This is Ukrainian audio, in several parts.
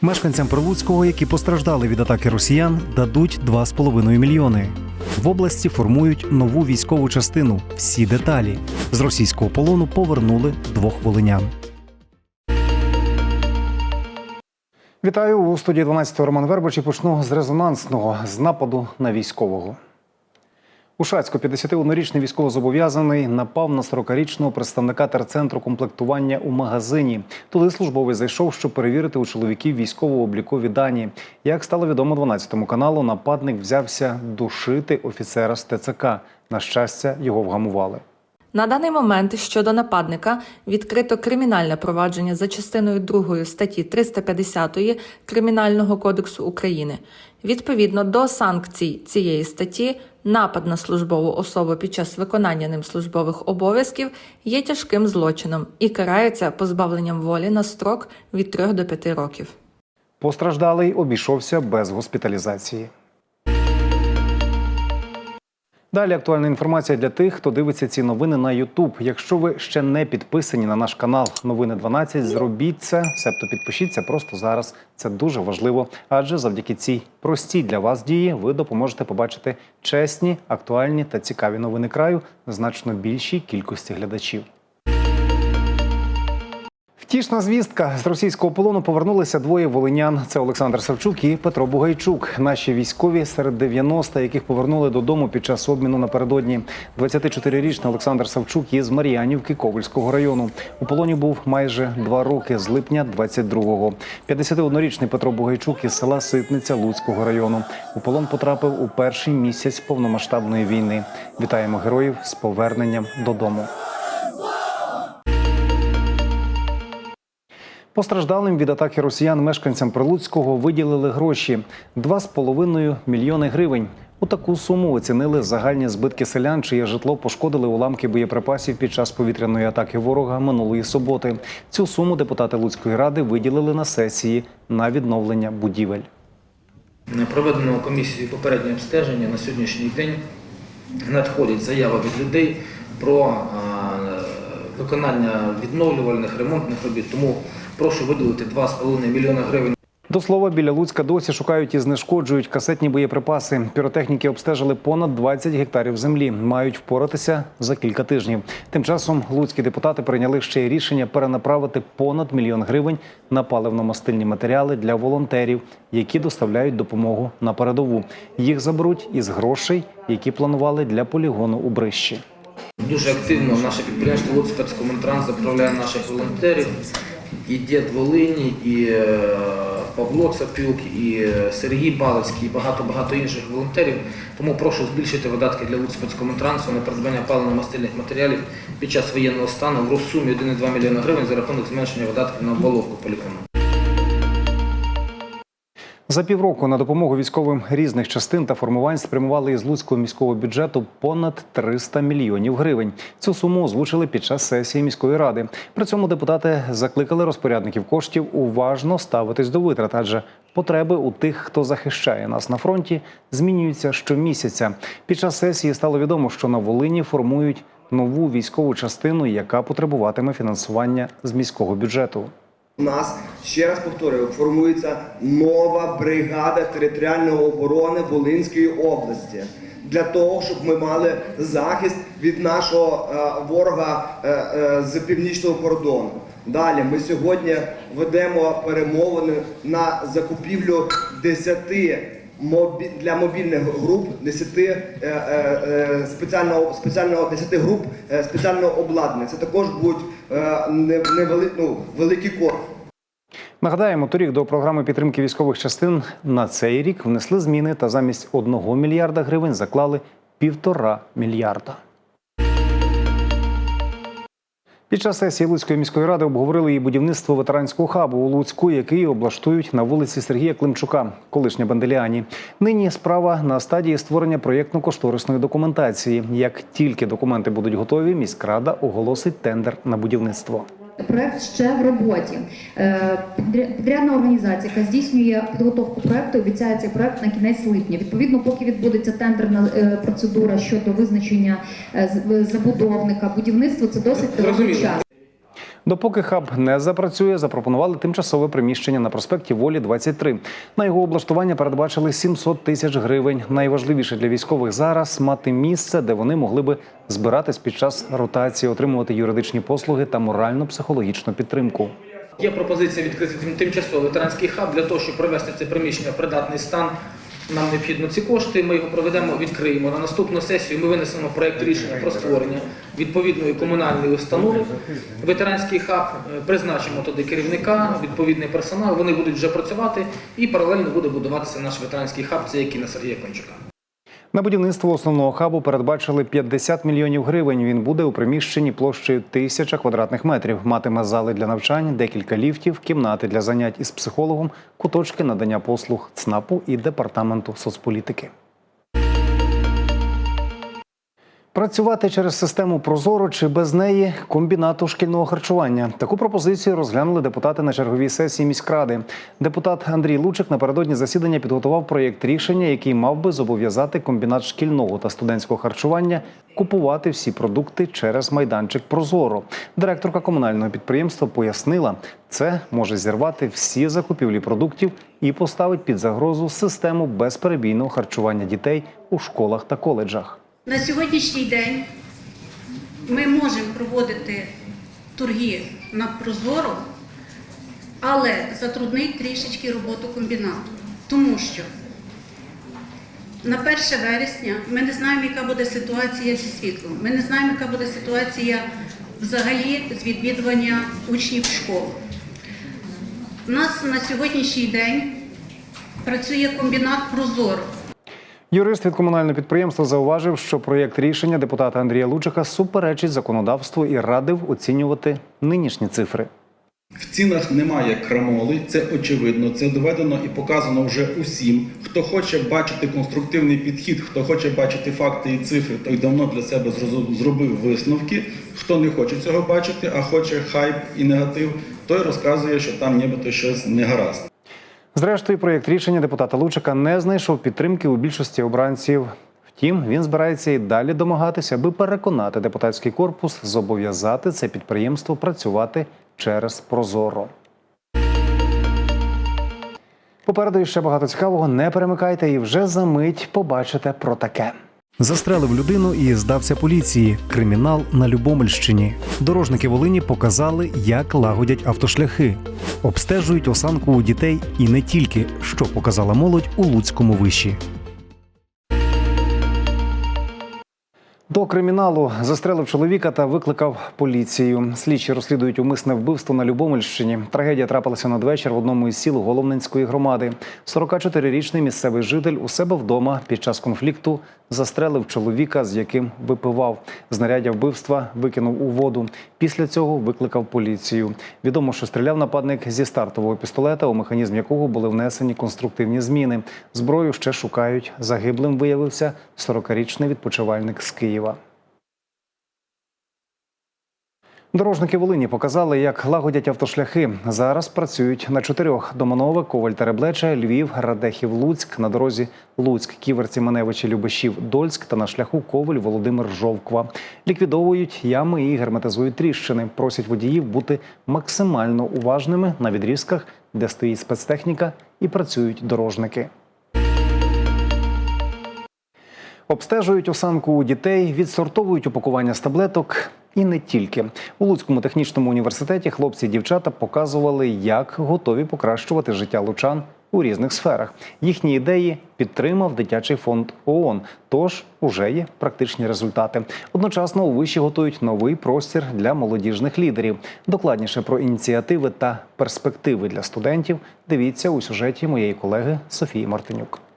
Мешканцям Прилуцького, які постраждали від атаки росіян, дадуть 2,5 мільйони. В області формують нову військову частину. Всі деталі з російського полону повернули двох волинян. Вітаю у студії 12 Роман Вербач і почну з резонансного з нападу на військового. У Шацьку 51-річний військовозобов'язаний напав на 40-річного представника терцентру комплектування у магазині. Туди службовий зайшов, щоб перевірити у чоловіків військово-облікові дані. Як стало відомо 12 каналу, нападник взявся душити офіцера з ТЦК. На щастя, його вгамували. На даний момент щодо нападника відкрито кримінальне провадження за частиною 2 статті 350 Кримінального кодексу України. Відповідно до санкцій цієї статті, напад на службову особу під час виконання ним службових обов'язків є тяжким злочином і карається позбавленням волі на строк від 3 до 5 років. Постраждалий обійшовся без госпіталізації. Далі актуальна інформація для тих, хто дивиться ці новини на YouTube. Якщо ви ще не підписані на наш канал Новини 12, зробіть це, себто підпишіться просто зараз. Це дуже важливо, адже завдяки цій простій для вас дії ви допоможете побачити чесні, актуальні та цікаві новини краю значно більшій кількості глядачів. Втішна звістка з російського полону повернулися двоє волинян. Це Олександр Савчук і Петро Бугайчук. Наші військові серед 90, яких повернули додому під час обміну напередодні. 24-річний Олександр Савчук із Мар'янівки Ковальського району. У полоні був майже два роки з липня 22-го. 51-річний Петро Бугайчук із села Ситниця Луцького району. У полон потрапив у перший місяць повномасштабної війни. Вітаємо героїв з поверненням додому. Постраждалим від атаки росіян мешканцям Прилуцького виділили гроші 2,5 мільйони гривень. У таку суму оцінили загальні збитки селян, чиє житло пошкодили уламки боєприпасів під час повітряної атаки ворога минулої суботи. Цю суму депутати Луцької ради виділили на сесії на відновлення будівель. Проведено комісію попереднього обстеження на сьогоднішній день надходять заяви від людей про виконання відновлювальних ремонтних робіт. Тому прошу виділити 2,5 мільйони гривень До слова, біля Луцька досі шукають і знешкоджують касетні боєприпаси. Піротехніки обстежили понад 20 гектарів землі. Мають впоратися за кілька тижнів. Тим часом луцькі депутати прийняли ще й рішення перенаправити понад мільйон гривень на паливно-мастильні матеріали для волонтерів, які доставляють допомогу на передову. Їх заберуть із грошей, які планували для полігону у Брищі. Дуже активно наше підприємство Луцькомунтранс заправляє наших волонтерів. І Дід Волині, і е, Павло Цапюк, і е, Сергій Балицький, і багато-багато інших волонтерів. Тому прошу збільшити видатки для Луцькомунтрансу на придбання паливно-мастильних матеріалів під час воєнного стану в сумі 1,2 мільйона гривень за рахунок зменшення видатків на оболовку полігону. За півроку на допомогу військовим різних частин та формувань спрямували із Луцького міського бюджету понад 300 мільйонів гривень. Цю суму озвучили під час сесії міської ради. При цьому депутати закликали розпорядників коштів уважно ставитись до витрат, адже потреби у тих, хто захищає нас на фронті, змінюються щомісяця. Під час сесії стало відомо, що на Волині формують нову військову частину, яка потребуватиме фінансування з міського бюджету. У нас ще раз повторюю, формується нова бригада територіальної оборони Волинської області для того, щоб ми мали захист від нашого е, ворога е, е, з північного кордону. Далі ми сьогодні ведемо перемовини на закупівлю 10 мобі- для мобільних груп 10 е, е, е, спеціального спеціального 10 груп спеціального обладнання. Це також будуть е, невели- ну, великі корпуси. Нагадаємо, торік до програми підтримки військових частин на цей рік внесли зміни та замість 1 мільярда гривень заклали півтора мільярда. Під час сесії Луцької міської ради обговорили і будівництво ветеранського хабу у Луцьку, який облаштують на вулиці Сергія Климчука, колишня Банделіані. Нині справа на стадії створення проєктно-кошторисної документації. Як тільки документи будуть готові, міськрада оголосить тендер на будівництво. Проект ще в роботі. Е, Підрядна організація, яка здійснює підготовку проекту, обіцяє цей проект на кінець липня. Відповідно, поки відбудеться тендерна е, процедура щодо визначення е, забудовника, будівництва, це досить тривалий час. Допоки хаб не запрацює, запропонували тимчасове приміщення на проспекті Волі 23. На його облаштування передбачили 700 тисяч гривень. Найважливіше для військових зараз мати місце, де вони могли би збиратись під час ротації, отримувати юридичні послуги та морально-психологічну підтримку. Є пропозиція відкрити тимчасовий ветеранський хаб для того, щоб привести це приміщення в придатний стан. Нам необхідно ці кошти. Ми його проведемо, відкриємо. На наступну сесію ми винесемо проект рішення про створення відповідної комунальної установи. Ветеранський хаб е, призначимо туди керівника, відповідний персонал. Вони будуть вже працювати і паралельно буде будуватися наш ветеранський хаб. Це який на Сергія Кончука. На будівництво основного хабу передбачили 50 мільйонів гривень. Він буде у приміщенні площею тисяча квадратних метрів. Матиме зали для навчань, декілька ліфтів, кімнати для занять із психологом, куточки надання послуг ЦНАПу і департаменту соцполітики. Працювати через систему Прозоро чи без неї комбінату шкільного харчування. Таку пропозицію розглянули депутати на черговій сесії міськради. Депутат Андрій Лучик напередодні засідання підготував проєкт рішення, який мав би зобов'язати комбінат шкільного та студентського харчування купувати всі продукти через майданчик Прозоро. Директорка комунального підприємства пояснила, це може зірвати всі закупівлі продуктів і поставить під загрозу систему безперебійного харчування дітей у школах та коледжах. На сьогоднішній день ми можемо проводити торги на Прозоро, але затруднить трішечки роботу комбінату. Тому що на 1 вересня ми не знаємо, яка буде ситуація зі світлом. Ми не знаємо, яка буде ситуація взагалі з відвідування учнів школ. У нас на сьогоднішній день працює комбінат Прозоро. Юрист від комунального підприємства зауважив, що проєкт рішення депутата Андрія Лучика суперечить законодавству і радив оцінювати нинішні цифри. В цінах немає крамоли, це очевидно, це доведено і показано вже усім. Хто хоче бачити конструктивний підхід, хто хоче бачити факти і цифри, той давно для себе зробив висновки. Хто не хоче цього бачити, а хоче хайп і негатив, той розказує, що там нібито щось не гаразд. Зрештою, проєкт рішення депутата Лучика не знайшов підтримки у більшості обранців. Втім, він збирається і далі домагатися, аби переконати депутатський корпус зобов'язати це підприємство працювати через Прозоро. Попереду ще багато цікавого. Не перемикайте і вже за мить побачите про таке. Застрелив людину і здався поліції. Кримінал на Любомельщині. Дорожники Волині показали, як лагодять автошляхи, обстежують осанку у дітей і не тільки, що показала молодь у Луцькому виші. До криміналу застрелив чоловіка та викликав поліцію. Слідчі розслідують умисне вбивство на Любомельщині. Трагедія трапилася надвечір в одному із сіл Головненської громади. 44-річний місцевий житель у себе вдома під час конфлікту застрелив чоловіка, з яким випивав. Знаряддя вбивства викинув у воду. Після цього викликав поліцію. Відомо, що стріляв нападник зі стартового пістолета, у механізм якого були внесені конструктивні зміни. Зброю ще шукають. Загиблим виявився 40-річний відпочивальник з Києва. Дорожники Волині показали, як лагодять автошляхи. Зараз працюють на чотирьох: Доманове, Коваль Тереблеча, Львів, Радехів, Луцьк, на дорозі Луцьк, Ківерці, Маневичі, Любешів, Дольськ та на шляху Коваль, Володимир, Жовква. Ліквідовують ями і герметизують тріщини. Просять водіїв бути максимально уважними на відрізках, де стоїть спецтехніка, і працюють дорожники. Обстежують осанку у дітей, відсортовують упакування з таблеток. І не тільки у Луцькому технічному університеті хлопці і дівчата показували, як готові покращувати життя лучан у різних сферах. Їхні ідеї підтримав дитячий фонд ООН. Тож уже є практичні результати. Одночасно у виші готують новий простір для молодіжних лідерів. Докладніше про ініціативи та перспективи для студентів. Дивіться у сюжеті моєї колеги Софії Мартинюк.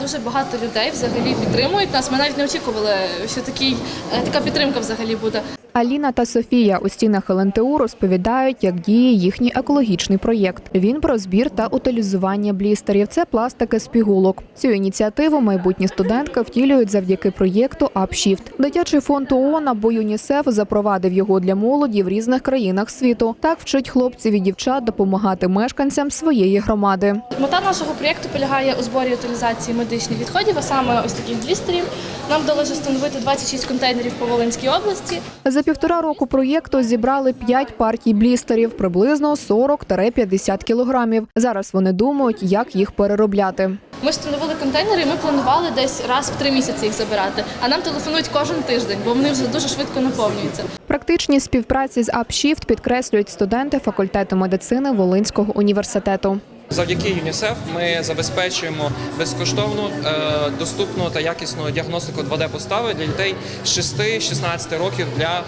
Дуже багато людей взагалі підтримують нас. Ми навіть не очікували, що такий, е, така підтримка взагалі буде. Аліна та Софія у стінах ЛНТУ розповідають, як діє їхній екологічний проєкт. Він про збір та утилізування блістерів. Це пластики з пігулок. Цю ініціативу майбутні студентки втілюють завдяки проєкту «Апшіфт». Дитячий фонд ООН або ЮНІСЕФ запровадив його для молоді в різних країнах світу. Так вчить хлопців і дівчат допомагати мешканцям своєї громади. Мета нашого проєкту полягає у зборі утилізації медичних відходів, а саме ось таких блістерів. Нам вдалося встановити 26 контейнерів по Волинській області. За півтора року проєкту зібрали 5 партій блістерів, приблизно 40-50 кілограмів. Зараз вони думають, як їх переробляти. Ми встановили контейнери, і ми планували десь раз в три місяці їх забирати. А нам телефонують кожен тиждень, бо вони вже дуже швидко наповнюються. Практичні співпраці з UpShift підкреслюють студенти факультету медицини Волинського університету. Завдяки ЮНІСЕФ ми забезпечуємо безкоштовну, е, доступну та якісну діагностику 2D-постави для дітей 6-16 років для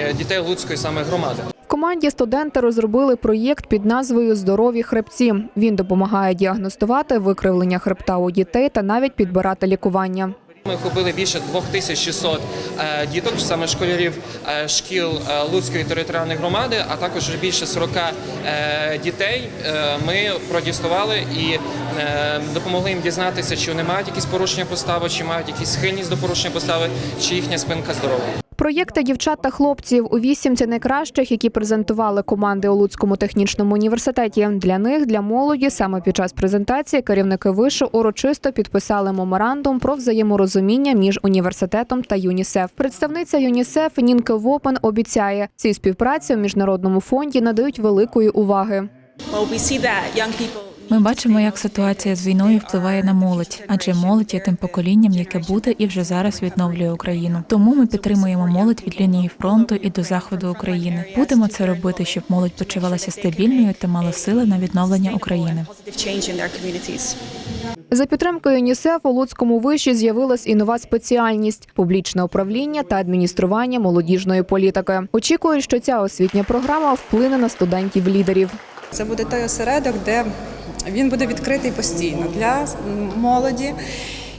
е, дітей Луцької саме громади. Команді студенти розробили проєкт під назвою Здорові хребці. Він допомагає діагностувати викривлення хребта у дітей та навіть підбирати лікування. Ми купили більше 2600 е, діток, саме школярів е, шкіл е, Луцької територіальної громади, а також більше 40 е, дітей. Ми протестували і допомогли їм дізнатися, чи вони мають якісь порушення постави, чи мають якісь схильність до порушення постави, чи їхня спинка здорова. Проєкти дівчат та хлопців у вісімці найкращих, які презентували команди у Луцькому технічному університеті. Для них, для молоді, саме під час презентації керівники вишу урочисто підписали меморандум про взаєморозуміння між університетом та ЮНІСЕФ. Представниця ЮНІСЕФ Нінке Вопен обіцяє, цій співпраці у міжнародному фонді надають великої уваги. Ми бачимо, як ситуація з війною впливає на молодь, адже молодь є тим поколінням, яке буде і вже зараз відновлює Україну. Тому ми підтримуємо молодь від лінії фронту і до заходу України. Будемо це робити, щоб молодь почувалася стабільною та мала сили на відновлення України. За підтримкою ЮНІСЕФ у Луцькому виші з'явилась і нова спеціальність публічне управління та адміністрування молодіжної політики. Очікують, що ця освітня програма вплине на студентів-лідерів. Це буде той осередок, де він буде відкритий постійно для молоді.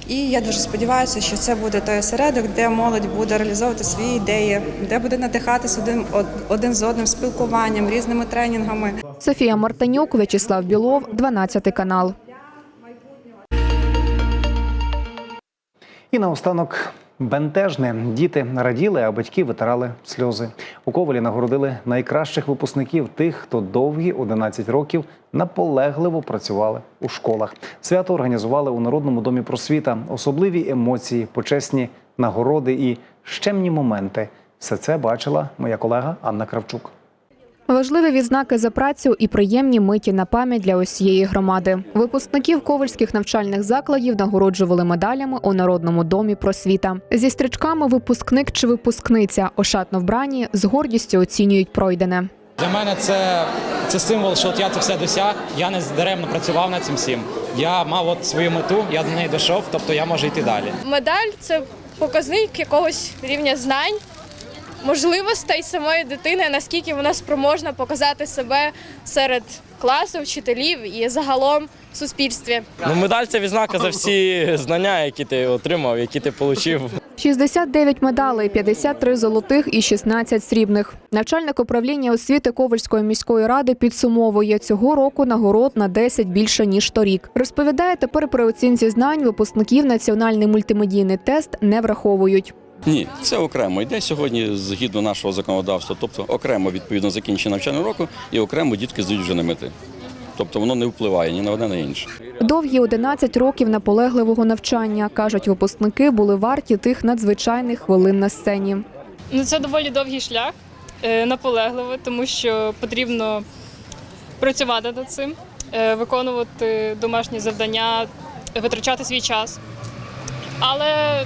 І я дуже сподіваюся, що це буде той осередок, де молодь буде реалізовувати свої ідеї, де буде надихатися один, один з одним спілкуванням, різними тренінгами. Софія Мартанюк, В'ячеслав Білов, 12 канал. І наостанок бентежне. Діти раділи, а батьки витирали сльози. У Ковалі нагородили найкращих випускників тих, хто довгі 11 років наполегливо працювали у школах. Свято організували у Народному домі просвіта. Особливі емоції, почесні нагороди і щемні моменти. Все це бачила моя колега Анна Кравчук. Важливі відзнаки за працю і приємні миті на пам'ять для усієї громади. Випускників ковальських навчальних закладів нагороджували медалями у Народному домі просвіта. Зі стрічками випускник чи випускниця ошатно вбрані з гордістю оцінюють пройдене. Для мене це, це символ, що от я це все досяг. Я не даремно працював над цим всім. Я мав от свою мету, я до неї дійшов, тобто я можу йти далі. Медаль це показник якогось рівня знань, можливостей самої дитини, наскільки вона спроможна показати себе серед класу, вчителів і загалом в суспільстві. Ну, медаль це відзнака за всі знання, які ти отримав, які ти отримав. 69 медалей, 53 золотих і 16 срібних. Начальник управління освіти Ковальської міської ради підсумовує цього року нагород на 10 більше ніж торік. Розповідає тепер при оцінці знань випускників національний мультимедійний тест не враховують. Ні, це окремо йде сьогодні згідно нашого законодавства, тобто окремо відповідно закінчення навчального року і окремо дітки здають вже на мети. Тобто воно не впливає ні на одне, ні на інше. Довгі 11 років наполегливого навчання, кажуть випускники, були варті тих надзвичайних хвилин на сцені. Ну це доволі довгий шлях, е, наполегливо, тому що потрібно працювати над цим, е, виконувати домашні завдання, витрачати свій час. Але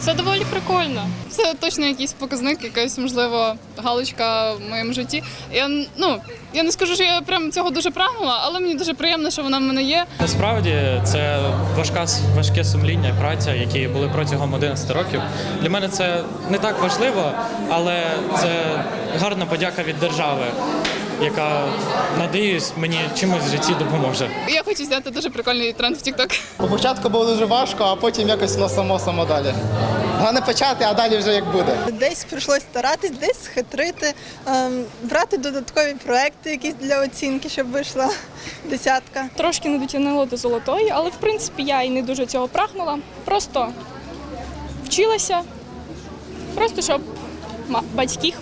це доволі прикольно. Це точно якийсь показник, якась можливо галочка в моєму житті. Я ну я не скажу, що я прям цього дуже прагнула, але мені дуже приємно, що вона в мене є. Насправді це важка важке сумління і праця, які були протягом 11 років. Для мене це не так важливо, але це гарна подяка від держави, яка надіюсь мені чимось в житті допоможе. Я хочу зняти дуже прикольний тренд в TikTok. Спочатку було дуже важко, а потім якось воно само само далі. Головне почати, а далі вже як буде. Десь прийшлося старатись, десь хитрити, ем, брати додаткові проекти якісь для оцінки, щоб вийшла десятка. Трошки не дотягнула до золотої, але в принципі я і не дуже цього прагнула. Просто вчилася, просто щоб ма- батьки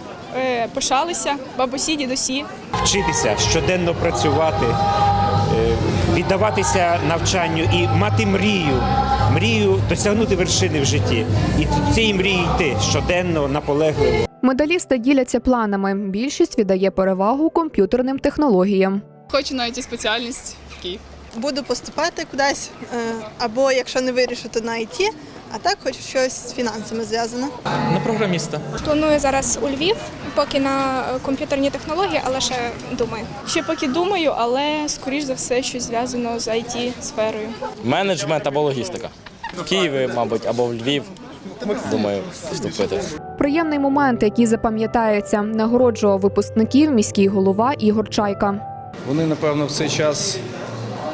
пишалися, бабусі, дідусі. Вчитися, щоденно працювати, е, віддаватися навчанню і мати мрію, мрію досягнути вершини в житті. І до цієї мрії йти щоденно, наполегливо. Медалісти діляться планами. Більшість віддає перевагу комп'ютерним технологіям. Хочу на it спеціальність в Київ. Буду поступати кудись, е, або якщо не вирішу, то на ІТ, а так хочу щось з фінансами зв'язане. На програміста. Планую зараз у Львів, поки на комп'ютерні технології, але ще думаю. Ще поки думаю, але скоріш за все щось зв'язано з it сферою. Менеджмент або логістика. В Києві, мабуть, або в Львів. Думаю, вступити. Приємний момент, який запам'ятається, нагороджував випускників міський голова Ігор Чайка. Вони, напевно, в цей час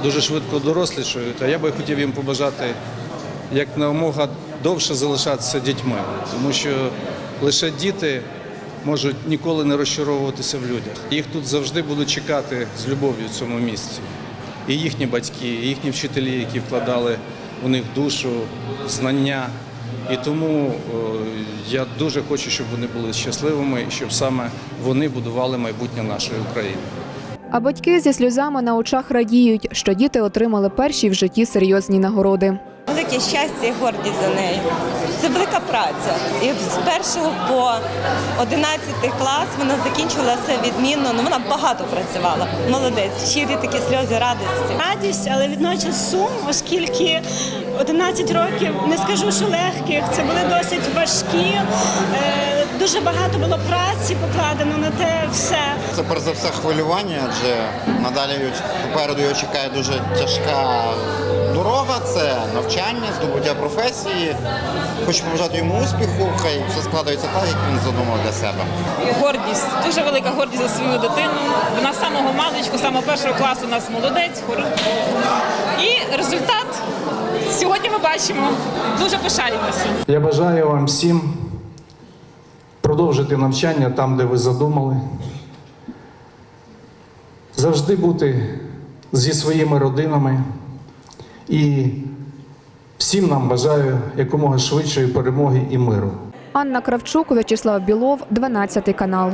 дуже швидко дорослішають, а я би хотів їм побажати як намога довше залишатися дітьми, тому що лише діти можуть ніколи не розчаровуватися в людях. Їх тут завжди будуть чекати з любов'ю в цьому місці. І їхні батьки, і їхні вчителі, які вкладали у них душу, знання. І тому е, я дуже хочу, щоб вони були щасливими і щоб саме вони будували майбутнє нашої України. А батьки зі сльозами на очах радіють, що діти отримали перші в житті серйозні нагороди. Велике щастя і гордість за нею. Це велика праця. І з першого по 11 клас вона закінчила все відмінно. Ну вона багато працювала. Молодець, щирі такі сльози радості. Радість, але відночас сум, оскільки 11 років, не скажу, що легких, це були досить важкі. е, Дуже багато було праці покладено на те все. Це перш за все хвилювання, адже надалі попереду його чекає дуже тяжка дорога. Це навчання, здобуття професії. Хочу побажати йому успіху, хай все складається так, як він задумав для себе. Гордість, дуже велика гордість за свою дитину. Вона з самого маличку, самого першого класу у нас молодець. І результат сьогодні ми бачимо. Дуже пишаємося. Я бажаю вам всім продовжити навчання там, де ви задумали. Завжди бути зі своїми родинами. І всім нам бажаю якомога швидшої перемоги і миру. Анна Кравчук, В'ячеслав Білов, 12 канал.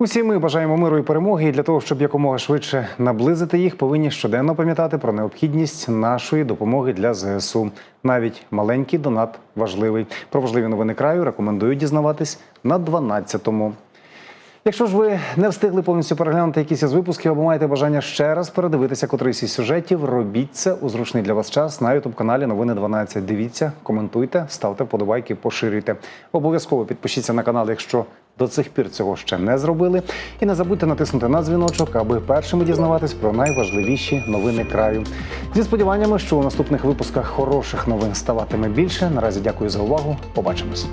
Усі ми бажаємо миру і перемоги. І для того, щоб якомога швидше наблизити їх, повинні щоденно пам'ятати про необхідність нашої допомоги для ЗСУ. Навіть маленький донат важливий. Про важливі новини краю рекомендую дізнаватись на 12-му. Якщо ж ви не встигли повністю переглянути якісь із випусків або маєте бажання ще раз передивитися котрийсь із сюжетів, робіть це у зручний для вас час на ютуб каналі Новини 12. Дивіться, коментуйте, ставте вподобайки, поширюйте. Обов'язково підпишіться на канал, якщо до цих пір цього ще не зробили. І не забудьте натиснути на дзвіночок, аби першими дізнаватись про найважливіші новини краю. Зі сподіваннями, що у наступних випусках хороших новин ставатиме більше. Наразі дякую за увагу. Побачимось.